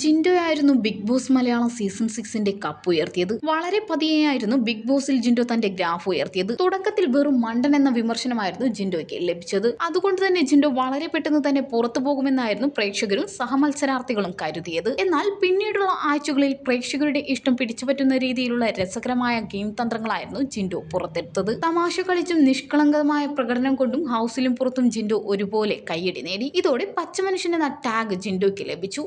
ജിൻഡോയായിരുന്നു Big Boss Malayalam season സിക്സിന്റെ cup ഉയർത്തിയത്. വളരെ പതിയെയായിരുന്നു ബിഗ് ബോസിൽ ജിൻഡോ തന്റെ ഗ്രാഫ് ഉയർത്തിയത്. തുടക്കത്തിൽ വെറും മണ്ടൻ എന്ന വിമർശനമായിരുന്നു ജിൻഡോയ്ക്ക് ലഭിച്ചത്. അതുകൊണ്ട് തന്നെ ജിൻഡോ വളരെ പെട്ടെന്ന് തന്നെ പുറത്തു പോകുമെന്നായിരുന്നു പ്രേക്ഷകരും സഹമത്സരാർത്ഥികളും കരുതിയത്. എന്നാൽ പിന്നീടുള്ള ആഴ്ചകളിൽ പ്രേക്ഷകരുടെ ഇഷ്ടം പിടിച്ചുപറ്റുന്ന രീതിയിലുള്ള രസകരമായ ഗെയിം തന്ത്രങ്ങളായിരുന്നു ജിൻഡോ പുറത്തെടുത്തത്. തമാശ കളിച്ചും നിഷ്കളങ്കമായ പ്രകടനം കൊണ്ടും ഹൗസിലും പുറത്തും ജിൻഡോ ഒരുപോലെ കയ്യടി നേടി. ഇതോടെ പച്ചമനുഷ്യൻ എന്ന ടാഗ് ജിൻഡോയ്ക്ക് ലഭിച്ചു.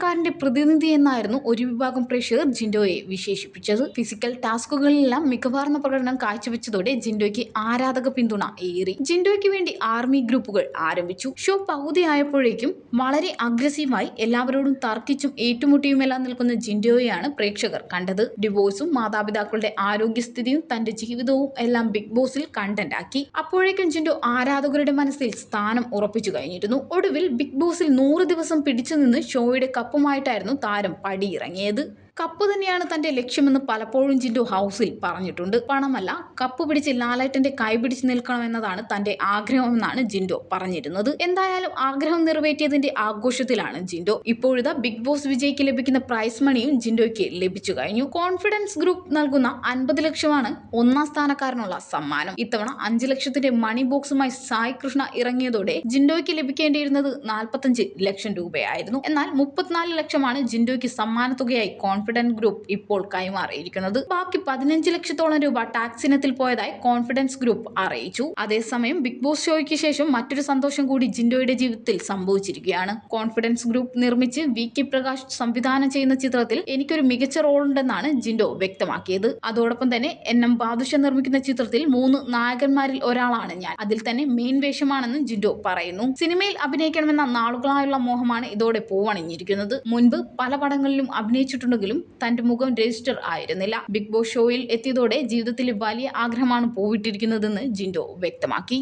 സാധാരണക്കാരന്റെ പ്രതിനിധി എന്നായിരുന്നു ഒരു വിഭാഗം പ്രേക്ഷകർ ജിൻഡോയെ വിശേഷിപ്പിച്ചത്. ഫിസിക്കൽ ടാസ്കുകളിലെല്ലാം മികവാർന്ന പ്രകടനം കാഴ്ചവെച്ചതോടെ ജിൻഡോയ്ക്ക് ആരാധക പിന്തുണ ഏറി. ജിൻഡോയ്ക്ക് വേണ്ടി ആർമി ഗ്രൂപ്പുകൾ ആരംഭിച്ചു. ഷോ പകുതിയായപ്പോഴേക്കും വളരെ അഗ്രസീവായി എല്ലാവരോടും തർക്കിച്ചും ഏറ്റുമുട്ടിയുമെല്ലാം നിൽക്കുന്ന ജിൻഡോയെയാണ് പ്രേക്ഷകർ കണ്ടത്. ഡിവോഴ്സും മാതാപിതാക്കളുടെ ആരോഗ്യസ്ഥിതിയും തന്റെ ജീവിതവും എല്ലാം ബിഗ് ബോസിൽ കണ്ടന്റ് ആക്കി. അപ്പോഴേക്കും ജിൻഡോ ആരാധകരുടെ മനസ്സിൽ സ്ഥാനം ഉറപ്പിച്ചു കഴിഞ്ഞിരുന്നു. ഒടുവിൽ ബിഗ് ബോസിൽ നൂറ് ദിവസം പിടിച്ചു നിന്ന് ഷോയുടെ കപ്പുമായിട്ടായിരുന്നു താരം പടിയിറങ്ങിയത്. കപ്പ് തന്നെയാണ് തന്റെ ലക്ഷ്യമെന്ന് പലപ്പോഴും ജിൻഡോ ഹൗസിൽ പറഞ്ഞിട്ടുണ്ട്. പണമല്ല കപ്പ് പിടിച്ച് ലാലേട്ടന്റെ കൈ പിടിച്ച് നിൽക്കണമെന്നതാണ് തന്റെ ആഗ്രഹമെന്നാണ് ജിൻഡോ പറഞ്ഞിരുന്നത്. എന്തായാലും ആഗ്രഹം നിറവേറ്റിയതിന്റെ ആഘോഷത്തിലാണ് ജിൻഡോ. ഇപ്പോഴത്തെ ബിഗ് ബോസ് വിജയ്ക്ക് ലഭിക്കുന്ന പ്രൈസ് മണിയും ജിൻഡോയ്ക്ക് ലഭിച്ചു കഴിഞ്ഞു. കോൺഫിഡൻസ് ഗ്രൂപ്പ് നൽകുന്ന അൻപത് ലക്ഷമാണ് ഒന്നാം സ്ഥാനക്കാരനുള്ള സമ്മാനം. ഇത്തവണ അഞ്ച് ലക്ഷത്തിന്റെ മണി ബോക്സുമായി സായി കൃഷ്ണ ഇറങ്ങിയതോടെ ജിൻഡോയ്ക്ക് ലഭിക്കേണ്ടിയിരുന്നത് നാൽപ്പത്തഞ്ച് ലക്ഷം രൂപയായിരുന്നു. എന്നാൽ മുപ്പത്തിനാല് ലക്ഷമാണ് ജിൻഡോയ്ക്ക് സമ്മാനത്തുകയായി കോൺഫിഡൻസ് ഗ്രൂപ്പ് ഇപ്പോൾ കൈമാറിയിരിക്കുന്നത്. ബാക്കി പതിനഞ്ച് ലക്ഷത്തോളം രൂപ ടാക്സ് ഇനത്തിൽ പോയതായി കോൺഫിഡൻസ് ഗ്രൂപ്പ് അറിയിച്ചു. അതേസമയം ബിഗ് ബോസ് ഷോയ്ക്ക് ശേഷം മറ്റൊരു സന്തോഷം കൂടി ജിൻഡോയുടെ ജീവിതത്തിൽ സംഭവിച്ചിരിക്കുകയാണ്. കോൺഫിഡൻസ് ഗ്രൂപ്പ് നിർമ്മിച്ച് വി കെ പ്രകാശ് സംവിധാനം ചെയ്യുന്ന ചിത്രത്തിൽ എനിക്കൊരു മികച്ച റോൾ ഉണ്ടെന്നാണ് ജിൻഡോ വ്യക്തമാക്കിയത്. അതോടൊപ്പം തന്നെ എൻ എം ബാദുഷ നിർമ്മിക്കുന്ന ചിത്രത്തിൽ മൂന്ന് നായകന്മാരിൽ ഒരാളാണ് ഞാൻ. അതിൽ തന്നെ മെയിൻ വേഷമാണെന്ന് ജിൻഡോ പറയുന്നു. സിനിമയിൽ അഭിനയിക്കണമെന്ന നാളുകളായുള്ള മോഹമാണ് ഇതോടെ പൂവണിഞ്ഞിരിക്കുന്നത്. മുൻപ് പല പടങ്ങളിലും അഭിനയിച്ചിട്ടുണ്ടെങ്കിലും തന്റെ മുഖം രജിസ്റ്റർ ആയിരുന്നില്ല. ബിഗ് ബോസ് ഷോയിൽ എത്തിയതോടെ ജീവിതത്തിൽ വലിയ ആഗ്രഹമാണ് പൂവിട്ടിരിക്കുന്നതെന്ന് ജിൻഡോ വ്യക്തമാക്കി.